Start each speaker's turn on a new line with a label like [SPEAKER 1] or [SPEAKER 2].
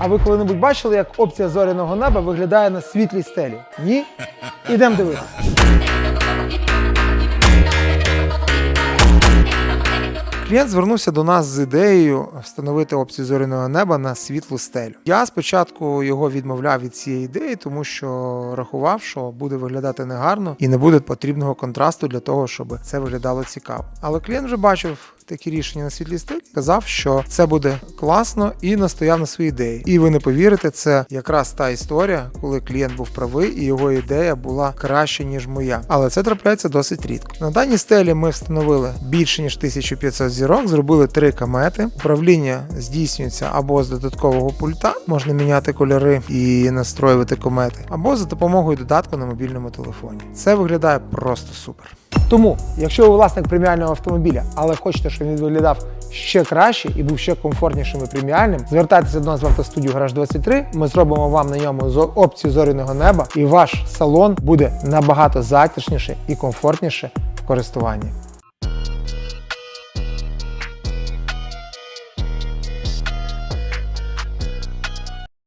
[SPEAKER 1] А ви коли-небудь бачили, як опція зоряного неба виглядає на світлій стелі? Ні? Ідемо дивитися. Клієнт звернувся до нас з ідеєю встановити опцію зоряного неба на світлу стелю. Я спочатку його відмовляв від цієї ідеї, тому що рахував, що буде виглядати негарно і не буде потрібного контрасту для того, щоб це виглядало цікаво. Але клієнт вже бачив такі рішення на світлій стелі, казав, що це буде класно і настояв на своїй ідеї. І ви не повірите, це якраз та історія, коли клієнт був правий і його ідея була краще ніж моя. Але це трапляється досить рідко. На даній стелі ми встановили більше ніж 1500 зірок, зробили три комети. Управління здійснюється або з додаткового пульта, можна міняти кольори і настроювати комети, або за допомогою додатку на мобільному телефоні. Це виглядає просто супер. Тому, якщо ви власник преміального автомобіля, але хочете, щоб він виглядав ще краще і був ще комфортнішим і преміальним, звертайтеся до нас в автостудію Гараж 23. Ми зробимо вам на ньому опцію зоряного неба, і ваш салон буде набагато затишніше і комфортніше в користуванні.